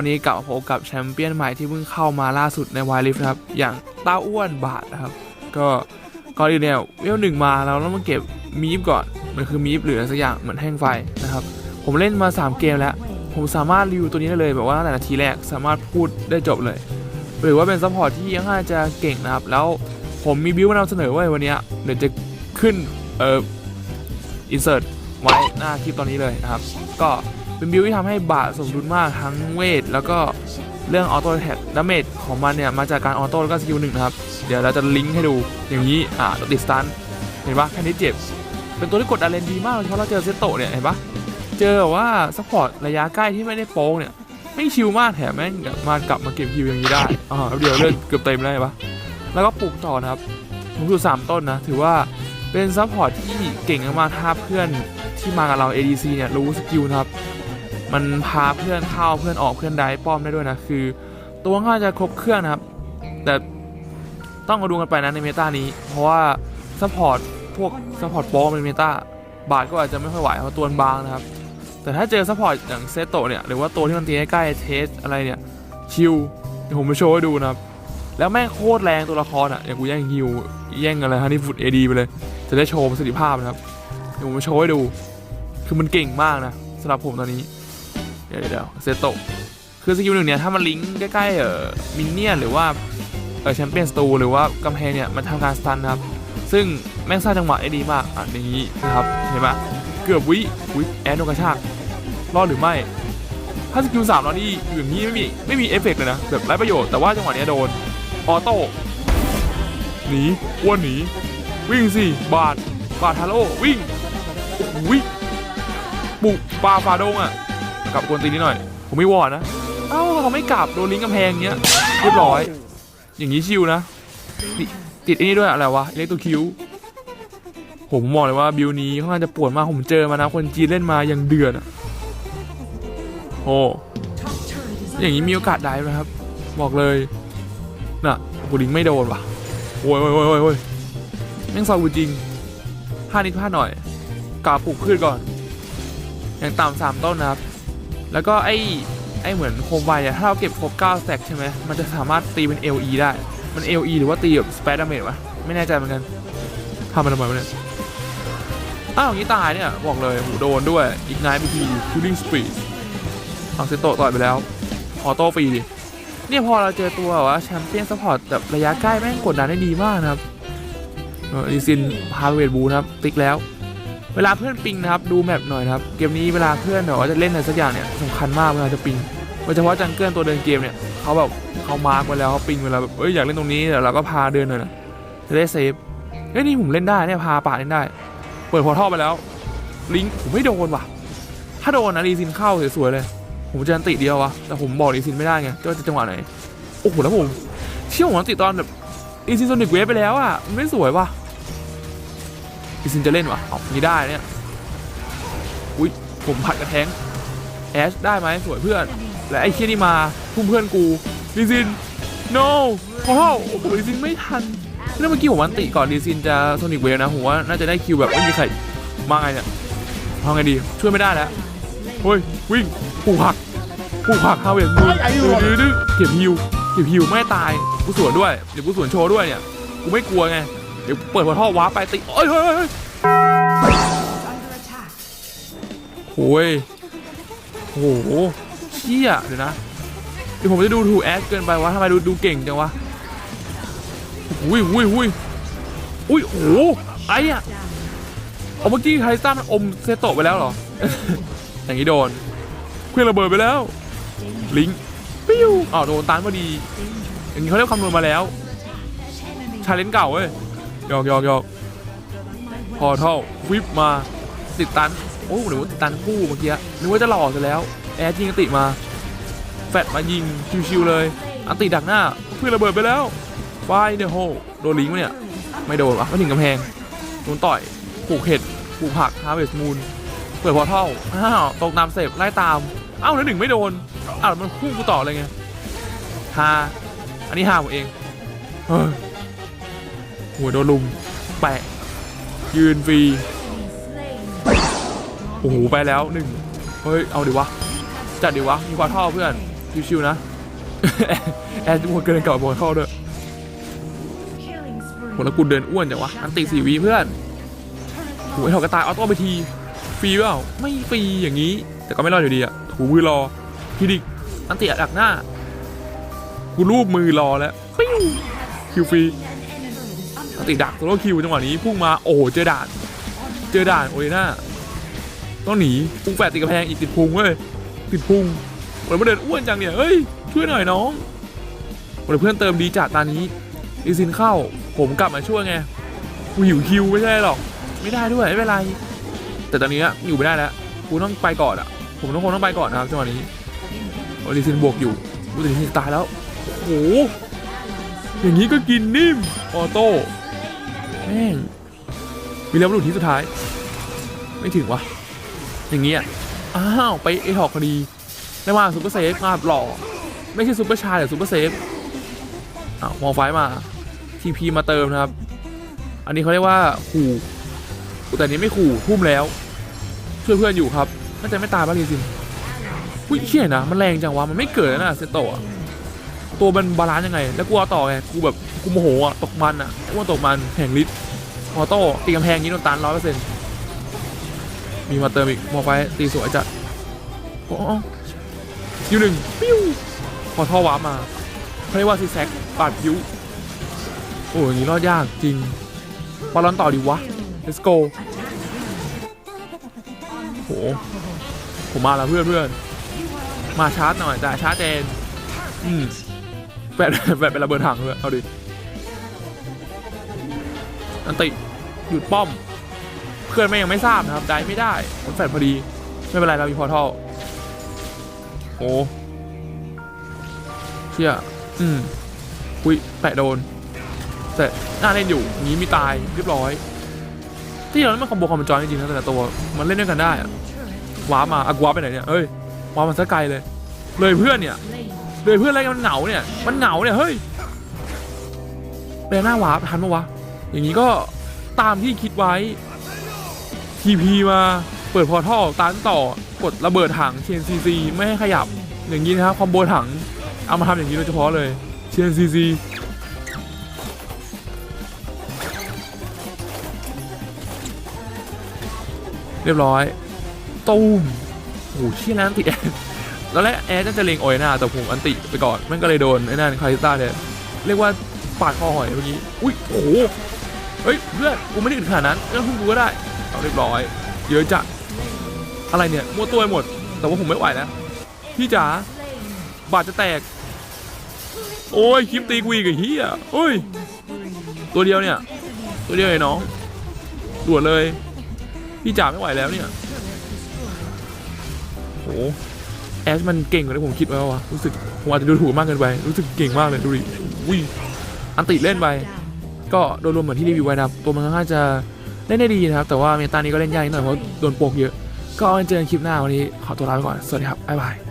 วันนี้กลับพบกับแชมเปี้ยนใหม่ที่เพิ่งเข้ามาล่าสุดในวายลิฟนะครับ อย่างต้าอ้วนบาทนะครับ ก็ก่อนอื่นเนี่ยเวลหนึ่งมาเราต้องมาเก็บมีฟก่อน มันคือมีฟหรือสักอย่างเหมือนแท่งไฟนะครับ ผมเล่นมา 3 เกมแล้ว ผมสามารถรีวิวตัวนี้ได้เลยแบบว่าแต่นาทีแรกสามารถพูดได้จบเลย หรือว่าเป็นซัพพอร์ตที่ยังน่าจะเก่งนะครับ แล้วผมมีบิวมานำเสนอไว้วันนี้เดี๋ยวจะขึ้นเอ่ออินเสิร์ตไว้หน้าคลิปตอนนี้เลยนะครับ ก็ เป็นบิวที่ทำให้บาสมดุลมากทั้งเวท แล้วก็เรื่องออโต้แท็กดาเมจของมันเนี่ย มาจากการออโต้แล้วก็สกิลหนึ่งนะครับ เดี๋ยวเราจะลิงก์ให้ดูอย่างนี้ อ่าติดสตันเห็นปะแค่นี้เจ็บ เป็นตัวที่กดอาเลนดีมากเพราะเราเจอเซตโตเนี่ยเห็นปะเจอว่าซัพพอร์ตระยะใกล้ที่ไม่ได้โป้งเนี่ยไม่ชิลมากแถมแม่งกลับมากลับมาเก็บคิวอย่างนี้ได้อ่าเดี๋ยวเลือดเกือบเต็มแล้วเห็นปะแล้วก็ปลูกต่อนะครับผมอยู่สามต้นนะถือว่าเป็นซัพพอร์ตที่เก่งมากๆถ้าเพื่อนที่มากับเรา ADC เนี่ยรู้สกิลนะครับ มันพาเพื่อนเข้าเพื่อนออกเพื่อนได้ป้อมได้ด้วยนะคือ ตัวค่อนข้าจะครบเครื่องนะครับ แต่ต้องมาดูกันไปนะในเมตานี้ เพราะว่าซัพพอร์ตพวกซัพพอร์ตโป้เป็นเมตาบาทก็อาจจะไม่ค่อยไหวเพราะตัวบางนะครับ แต่ถ้าเจอซัพพอร์ตอย่างเซโตเนี่ยหรือว่าตัวที่มันตีใกล้เทสอะไรเนี่ยชิลเดี๋ยวผมไปโชว์ให้ดูนะครับ แล้วแม่งโคตรแรงตัวละครอะ อย่างกูแย่งฮิวแย่งอะไรฮะนี่ฟุตเอดีไปเลย จะได้โชว์ประสิทธิภาพนะครับ เดี๋ยวผมไปโชว์ให้ดู คือมันเก่งมากนะสำหรับผมตอนนี้ เดี๋ยวเดี๋ยวเซโตะคือสกิลหนึ่งเนี่ยถ้ามันลิงก์ใกล้ๆเอ่อมินเนี่ยนหรือว่าเออแชมเปี้ยนสตูหรือว่ากำแพงเนี่ยมันทำการสตันครับ ซึ่งแม่งสร้างจังหวะได้ดีมากอะอย่างนี้นะครับเห็นไหมเกือบวิวิแอนโดนกระชากรอดหรือไม่ถ้าสกิลสามเรานี่อยู่อย่างนี้ไม่มีไม่มีเอฟเฟกต์เลยนะแบบไร้ประโยชน์แต่ว่าจังหวะเนี้ยโดนออโต้หนีอ้วนหนีวิ่งสิบาดบาดทาโร่วิ่งวิ่งบุกปลาฟาดงอะ กลับกวนตีนิดหน่อย ผมไม่วอร์ดนะ เอ้าเขาไม่กลับโดนลิงกำแพงเงี้ยเรียบร้อย อย่างนี้ชิวนะติดติดไอ้นี่ด้วยอะไรวะเล็กตัวคิวผมบอกเลยว่าบิวนี้ค่อนข้างจะปวดมากผมเจอมานะคนจีนเล่นมาอย่างเดือดอะโอ้อย่างนี้มีโอกาสได้ไหมครับ บอกเลยน่ะกูลิงไม่โดนว่ะโอ้ยโอ้ยโอ้ยโอ้ยโอ้ยแม่งซอยกูจริงพลาดนิดพลาดหน่อยกาปลูกพืชก่อน อย่างต่ำสามต้นนะครับ แล้วก็ไอ้ไอ้เหมือนโคมไฟเนี่ยถ้าเราเก็บครบ9สแต็กใช่ไหมมันจะสามารถตีเป็น LE ได้ มัน LE หรือว่าตีแบบสเปซดาเมจวะไม่แน่ใจเหมือนกันทำมันทำไมวะเนี่ยอ้าวอย่างนี้ตายเนี่ย บอกเลยหูโดนด้วยอีกนายพีพีคูลิ่งสปีดเอาเซโตต่อยไปแล้วออโต้ฟรีเนี่ยพอเราเจอตัวว่าแชมเปี้ยนซัพพอร์ตแบบระยะใกล้แม่งกดดันได้ดีมากนะครับเออดีซินพาเวทบูนะครับ ติ๊กแล้ว เวลาเพื่อนปิงนะครับดูแมปหน่อยนะครับเกมนี้เวลาเพื่อนแบบว่าจะเล่นอะไรสักอย่างเนี่ยสำคัญมากเวลาจะปิงโดยเฉพาะจังเกิลตัวเดินเกมเนี่ยเขาแบบเขามาร์กไว้แล้วเขาปิงเวลาแบบเอ้ยอยากเล่นตรงนี้เดี๋ยวเราก็พาเดินหน่อยนะจะได้เซฟเฮ้ยนี่ผมเล่นได้เนี่ยพาป่าเล่นได้ เปิดพอทัลไปแล้ว ลิงก์ผมไม่โดนว่ะ ถ้าโดนนะรีซินเข้าสวยๆเลย ผมจะอันติเดียววะแต่ผมบอกรีซินไม่ได้ไงจะจังหวะไหนโอ้โหแล้วผมเชี่ยวผมอันติตอนแบบรีซินโซนิกเวฟไปแล้วอะไม่สวยว่ะ รีซินจะเล่นวะเอานี่ได้เนี่ย อุ้ยผมผัดกระแทงแอชได้ไหมสวยเพื่อน และไอ้เคียนี่มาพุ่มเพื่อนกูรีซิน no พอทัลโอ้โหรีซินไม่ทันแล้วเมื่อกี้ผมอันติก่อนรีซินจะโซนิกเวฟนะผมว่าน่าจะได้คิวแบบไม่มีใครมาไงเนี่ยทำไงดีช่วยไม่ได้แล้วเฮ้ยวิ่งผูกหักผูกหักฮาเวสมูนดื้อดื้อเก็บฮิวเก็บฮิวไม่ตายกูสวนด้วยเดี๋ยวกูสวนโชว์ด้วยเนี่ยกูไม่กลัวไงเดี๋ยวเปิดพอท่อว้าไปติโอ้ยเฮ้ยโอ้ยโอ้โหเชี่ยเดี๋ยวนะเดี๋ยวผมจะดูถูกแอดเกินไปวะทำไมดูดูเก่งจังวะอุ้ยอุ้ยอุ้ยอุ้ยโอ้โหไอ้อะเอาเมื่อกี้ไทซ่ามันอมเซโตะไปแล้วเหรอ อย่างนี้โดนเคลื่อนระเบิดไปแล้ว ลิงก์ปิ้วอ้าวโดนตันพอดี อย่างนี้เขาเรียกคำนวณมาแล้วชาเลนจ์เก่าเว้ย ยอกยอกยอกพอเท่าวิบมาติดตัน โอ้หรือว่าติดตันคู่เมื่อกี้นึกว่าจะหลอกซะแล้ว แอดยิงอันติมา แฟดมายิง ชิวๆเลย อันติดักหน้า เพื่อระเบิดไปแล้วไฟเดอะโฮโดนลิงก์ไหมเนี่ย ไม่โดนวะไม่ถึงกำแพงโดนต่อยผูกเห็ดผูกผักฮาร์เวสมูนเปิดพอร์ทัลอ้าวตกตามเสพไล่ตามเอ้าแล้วหนึ่งไม่โดนอ้าวมันพุ่กูต่อเลยไงฮาอันนี้ฮาผมเองเฮ้ย หัวโดนลุมแปะ ยืนฟรี โอ้โห ไปแล้วหนึ่งเฮ้ย เอาดิวะ จัดดิวะ มีควาท่อเพื่อน ชิวๆนะ แอนจะหมดเกินเก่าบอลเข้าด้วยโหแล้วกูเดินอ้วนจังวะ อันติสี่วีเพื่อนโหไอ้ถอกระตายออโต้ไปที ฟรีเปล่า ไม่ฟรีอย่างนี้ แต่ก็ไม่รอดอยู่ดีอะถูมือรอพีดิกอันติอัดักหน้า กูรูปมือรอแล้วปิ้วคิวฟรี ติดักโซโลคิวจังหวะนี้พุ่งมาโอ้โหเจอด่าน เจอด่านโอเลน่าต้องหนีพุ่งแฝดติดกระแพงอีกติดพุงเว้ยติดพุงวันนี้มาเดินอ้วนจังเนี่ยเฮ้ยช่วยหน่อยน้องวันเพื่อนเติมดีจัดตอนนี้อีซินเข้าผมกลับมาช่วยไงกูหิวคิวไม่ใช่หรอกไม่ได้ด้วยไม่เป็นไร แต่ตอนนี้อยู่ไม่ได้แล้วกูต้องไปก่อนอะ ผมต้องคงต้องไปก่อนนะครับจังหวะนี้โอลิซินบวกอยู่กูต่ลิซินตายแล้วโอ้โหอย่างนี้ก็กินนิ่มออโต้ แม่งมีแล้วมาดูที่สุดท้าย ไม่ถึงวะอย่างเงี้ยอ้าวไปเอทอกพอดีได้มาซูเปอร์เซฟมาหล่อ ไม่ใช่ซูเปอร์ชาร์แต่ซูเปอร์เซฟอ้าวมองไฟมาทีพีมาเติมนะครับ อันนี้เขาเรียกว่าขู่แต่นี้ไม่ขู่ทุ่มแล้ว ช่วยเพื่อนอยู่ครับน่าจะไม่ตายบ้างลีซินอุ้ยเชี่ยนะมันแรงจังวะมันไม่เกิดนะเซโตะ ตัวมันบาลานซ์ยังไง แล้วกูเอาต่อไงกูแบบกูโมโหอะตกมันอะกูว่าตกมันแห่งฤทธิ์ออโต้ตีกำแพงนี้โดนตันร้อยเปอร์เซ็นต์มีมาเติมอีกมอไฟตีสวยจัดโอ้ยูหนึ่งปิ้วพอท่อวาร์มาเขาเรียกว่าซีแซกปาดผิวโอ้ยนี้รอดยากจริงบอลลอนต่อดีวะ let's go โหผมมาแล้วเพื่อนเพื่อนมาชาร์จหน่อยแต่ชาร์จเจนอืม แปดแปดเป็นระเบิดถังเลยเอาดิอันติหยุดป้อม เพื่อนไม่ยังไม่ทราบนะครับ ได้ไม่ได้ผมแฟดพอดี ไม่เป็นไรเรามีพอทัลโอ้เชี่ยอืมอุ้ยแตะโดนแต่น่าเล่นอยู่งี้มีตายเรียบร้อย ที่เราเล่นมันคอมโบคอมโบจอยจริงๆนะแต่ละตัวมันเล่นด้วยกันได้อะว้ามาอะกูว้าไปไหนเนี่ยเฮ้ยว้าร์ปมาซะไกลเลย เลยเพื่อนเนี่ย เลยเพื่อนอะไรกันมันเหงาเนี่ย มันเหงาเนี่ยเฮ้ยเบลหน้าวาร์ปทันปะวะ อย่างนี้ก็ตามที่คิดไว้ทีพีมาเปิดพอร์ทัลตันต่อกดระเบิดถัง TNCC ไม่ให้ขยับอย่างนี้นะครับคอมโบถังเอามาทำอย่างนี้โดยเฉพาะเลย TNCC เรียบร้อย ตูมโอ้โหเชี่ยแล้นติแอน ตอนแรกแอนน่าจะเลงโอยหน้าแต่ผมอันติไปก่อนมันก็เลยโดนไอ้นั่นคาริสตาเนี่ยเรียกว่าปาดคอหอยเมื่อกี้อุ้ยโอ้โหเฮ้ยเพื่อนกูไม่ได้อึดขนาดนั้นเรื่องพึ่งกูก็ได้เอาเรียบร้อย เยอะจัดอะไรเนี่ยมั่วตัวหมด แต่ว่าผมไม่ไหวแล้วพี่จ๋าบาดจะแตก โอ้ยคลิปตีกูอีกไอ้เหี้ยโอ้ยตัวเดียวเนี่ย ตัวเดียวไอ้น้องด่วนเลย พี่จ๋าไม่ไหวแล้วเนี่ยโหแอชมันเก่งกว่าที่ผมคิดไว้ว่ะรู้สึกผมอาจจะดูถูกมากเกินไป รู้สึกเก่งมากเลยดูดิอุ้ยอันติเล่นไป ก็โดยรวมเหมือนที่รีวิวไว้นะครับ ตัวมันค่อนข้างจะเล่นได้ดีนะครับ แต่ว่าเมตานี้ก็เล่นยากนิดหน่อยเพราะโดนโปกเยอะ ก็เอาไว้เจอกันคลิปหน้าวันนี้ขอตัวลาไปก่อน สวัสดีครับบ๊ายบาย